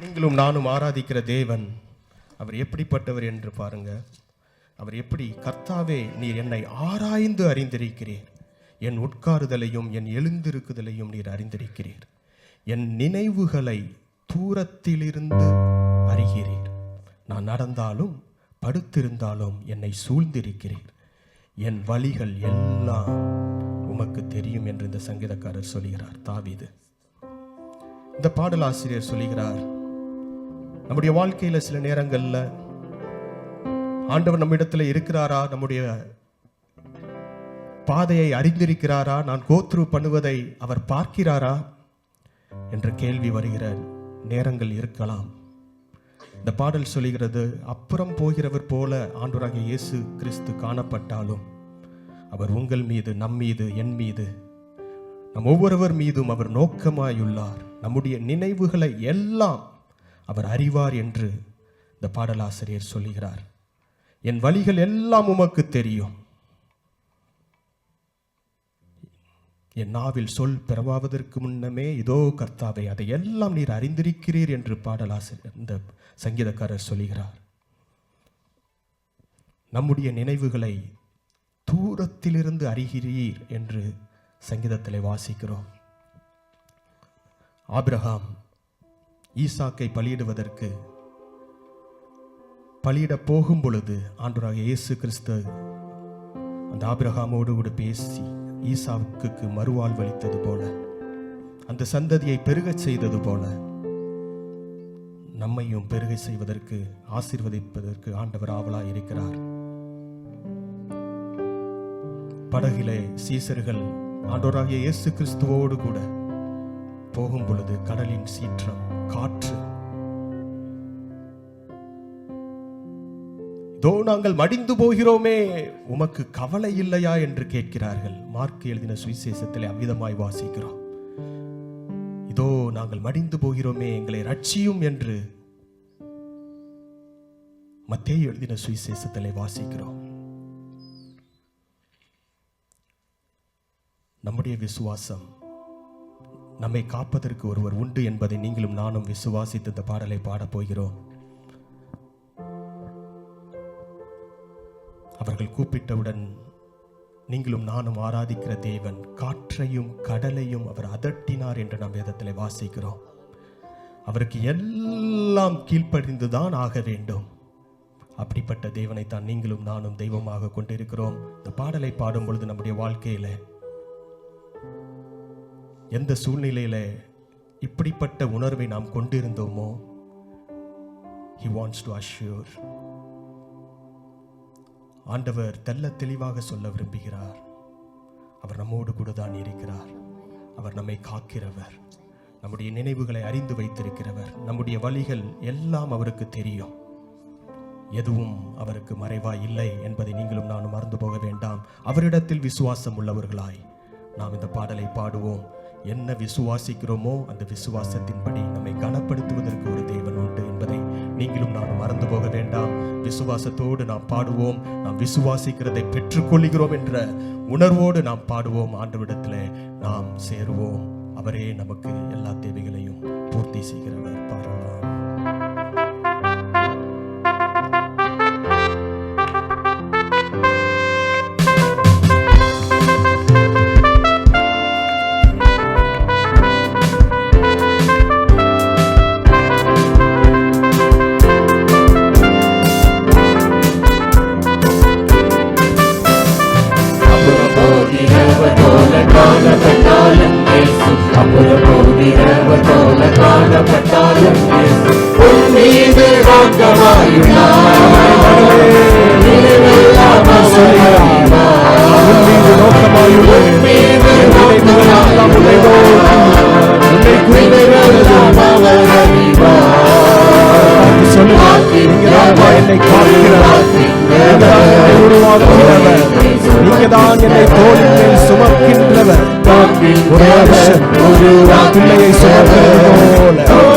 நீங்களும் நானும் ஆராதிக்கிற தேவன். அவர் எப்படிப்பட்டவர் என்று பாருங்க. அவர் எப்படி கர்த்தாவே நீர் என்னை ஆராய்ந்து அறிந்திருக்கிறீர். என் உட்காருதலையும் என் எழுந்திருக்குதலையும் நீர் அறிந்திருக்கிறீர். என் நினைவுகளை தூரத்திலிருந்து அறிகிறீர். நான் நடந்தாலும் படுத்திருந்தாலும் என்னை சூழ்ந்திருக்கிறீர். என் வழிகள் எல்லாம் உமக்கு தெரியும் என்று இந்த சங்கீதக்காரர் சொல்கிறார் தாவீது. இந்த பாடலாசிரியர் சொல்லுகிறார் நம்முடைய வாழ்க்கையில் சில நேரங்களில் ஆண்டவர் நம்மிடத்தில் இருக்கிறாரா? நம்முடைய பாதையை அறிந்திருக்கிறாரா? நான் கோத்ரூ பண்ணுவதை அவர் பார்க்கிறாரா? என்ற கேள்வி வருகிற நேரங்கள் இருக்கலாம். இந்த பாடல் சொல்லுகிறது அப்புறம் போகிறவர் போல ஆண்டோராக இயேசு கிறிஸ்து காணப்பட்டாலும் அவர் உங்கள் மீது நம் மீது என் மீது நம் ஒவ்வொருவர் மீதும் அவர் நோக்கமாயுள்ளார். நம்முடைய நினைவுகளை எல்லாம் அவர் அறிவார் என்று இந்த பாடலாசிரியர் சொல்லுகிறார். என் வழிகள் எல்லாம் உமக்கு தெரியும். என் நாவில் சொல் பிறவாவதற்கு முன்னமே இதோ கர்த்தாவை அதை எல்லாம் நீர் அறிந்திருக்கிறீர் என்று பாடலாசிரியர் இந்த சங்கீதக்காரர் சொல்லுகிறார். நம்முடைய நினைவுகளை தூரத்திலிருந்து அறிகிறீர் என்று சங்கீதத்தில் வாசிக்கிறோம். ஆபிரகாம் ஈசாக்கை பலியிடுவதற்கு பலியிட போகும் பொழுது ஆண்டோராக இயேசு கிறிஸ்து அந்த ஆபிரகாமோடு கூட பேசி ஈசாவுக்கு மறுவாழ்வளித்தது போல அந்த சந்ததியை பெருகச் செய்தது போல நம்மையும் பெருகை செய்வதற்கு ஆசீர்வதிப்பதற்கு ஆண்டவர் ஆவலாய் இருக்கிறார். படகிலே சீசர்கள் ஆண்டோராகிய இயேசு கிறிஸ்துவோடு கூட போகும் பொழுது கடலின் சீற்றம் காற்று. இதோ நாங்கள் மடிந்து போகிறோமே உமக்கு கவலை இல்லையா என்று கேட்கிறார்கள். மார்க் எழுதின சுவிசேஷத்தில் அவ்விதமாய் வாசிக்கிறோம். இதோ நாங்கள் மடிந்து போகிறோமே எங்களை ரட்சியும் என்று மத்தேயு எழுதின சுவிசேஷத்தில் வாசிக்கிறோம். நம்முடைய விசுவாசம் நம்மை காப்பதற்கு ஒருவர் உண்டு என்பதை நீங்களும் நானும் விசுவாசித்து இந்த பாடலை பாடப்போகிறோம் அவர்கள் கூப்பிட்டவுடன் நீங்களும் நானும் ஆராதிக்கிற தேவன் காற்றையும் கடலையும் அவர் அதட்டினார் என்று நாம் வேதத்தில் வாசிக்கிறோம். அவருக்கு எல்லாம் கீழ்ப்படிந்துதான் ஆக வேண்டும். அப்படிப்பட்ட தேவனை தான் நீங்களும் நானும் தெய்வமாக கொண்டிருக்கிறோம். இந்த பாடலை பாடும் பொழுது நம்முடைய வாழ்க்கையில எந்த சூழ்நிலையில் இப்படிப்பட்ட உணர்வை நாம் கொண்டிருந்தோமோ ஹி வாண்ட்ஸ் டு அஷ்யூர் ஆண்டவர் தெல்ல தெளிவாக சொல்ல விரும்புகிறார். அவர் நம்மோடு கூட தான் இருக்கிறார். அவர் நம்மை காக்கிறவர். நம்முடைய நினைவுகளை அறிந்து வைத்திருக்கிறவர். நம்முடைய வழிகள் எல்லாம் அவருக்கு தெரியும். எதுவும் அவருக்கு மறைவா இல்லை என்பதை நீங்களும் நானும் மறந்து போக வேண்டாம். அவரிடத்தில் விசுவாசம் உள்ளவர்களாய் நாம் இந்த பாடலை பாடுவோம். என்ன விசுவாசிக்கிறோமோ அந்த விசுவாசத்தின்படி நம்மை கனப்படுத்துவதற்கு ஒரு தேவன் உண்டு என்பதை நீங்களும் நாம் மறந்து போக வேண்டாம். விசுவாசத்தோடு நாம் பாடுவோம். நாம் விசுவாசிக்கிறதை பெற்றுக்கொள்கிறோம் என்ற உணர்வோடு நாம் பாடுவோம். ஆண்டவிடத்தில் நாம் சேருவோம். அவரே நமக்கு எல்லா தேவைகளையும் பூர்த்தி செய்கிறவர். பாடலாம் காணப்பட்டாலும் இயேசு அப்புறம் போகிறவர் போல காணப்பட்டாலும் இயேசு உன் மீது நோக்கமாயுள்ளார் மீது மீது என்னை காக்கிறவர் நீங்கதான் என்னை என்னை மேல் சுமக்கின்றவர் ஒரு பிள்ளையை போல.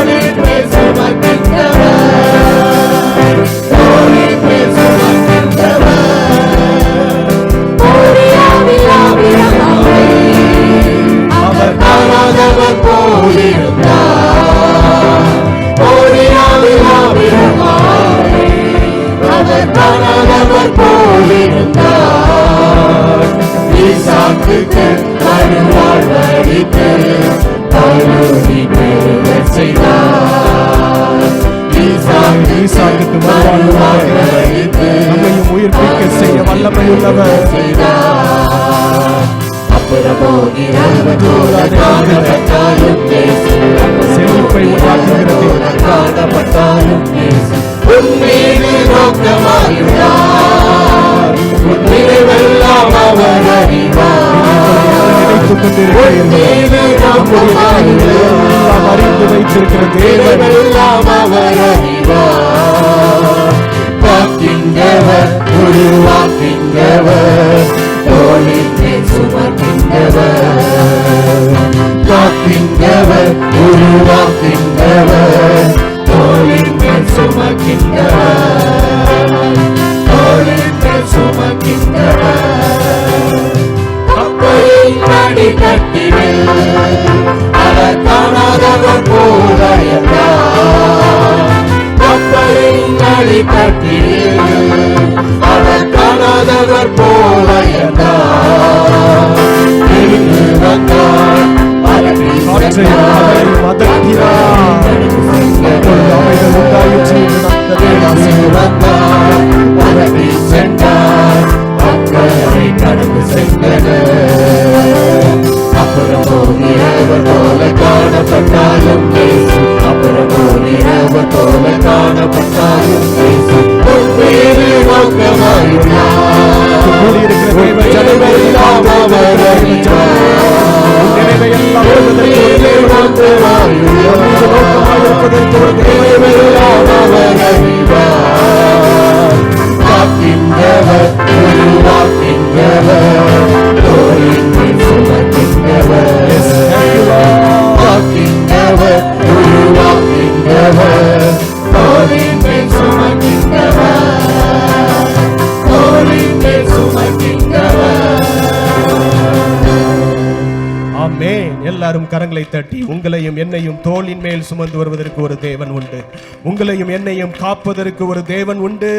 வழி பெரு பழுதி பெருவர் செய்தார். நம்மையும் அறிவார் நினைத்துக் அறிந்து வைத்திருக்கிற தேவன் அவர் அறிவார் காக்கின்றவர் உருவாக்கின்றவர் அடித்தட்டினில் அவர் காணாதவர் போல என்றார். கப்பலின் அடித்தட்டினில் அவர் காணாதவர் போல என்றார். எழுந்து வந்தார், பறந்து எல்லாம் பெறுவதற்கு ஒரு தேவன் உண்டு. உன் மீது நோக்கமாயிருப்பதற்கு ஒரு தேவன் எல்லாரும் கரங்களை தட்டி உங்களையும் என்னையும் தோளின் மேல் சுமந்து வருவதற்கு ஒரு தேவன் உண்டு. உங்களையும் என்னையும் காப்பதற்கு ஒரு தேவன் உண்டு.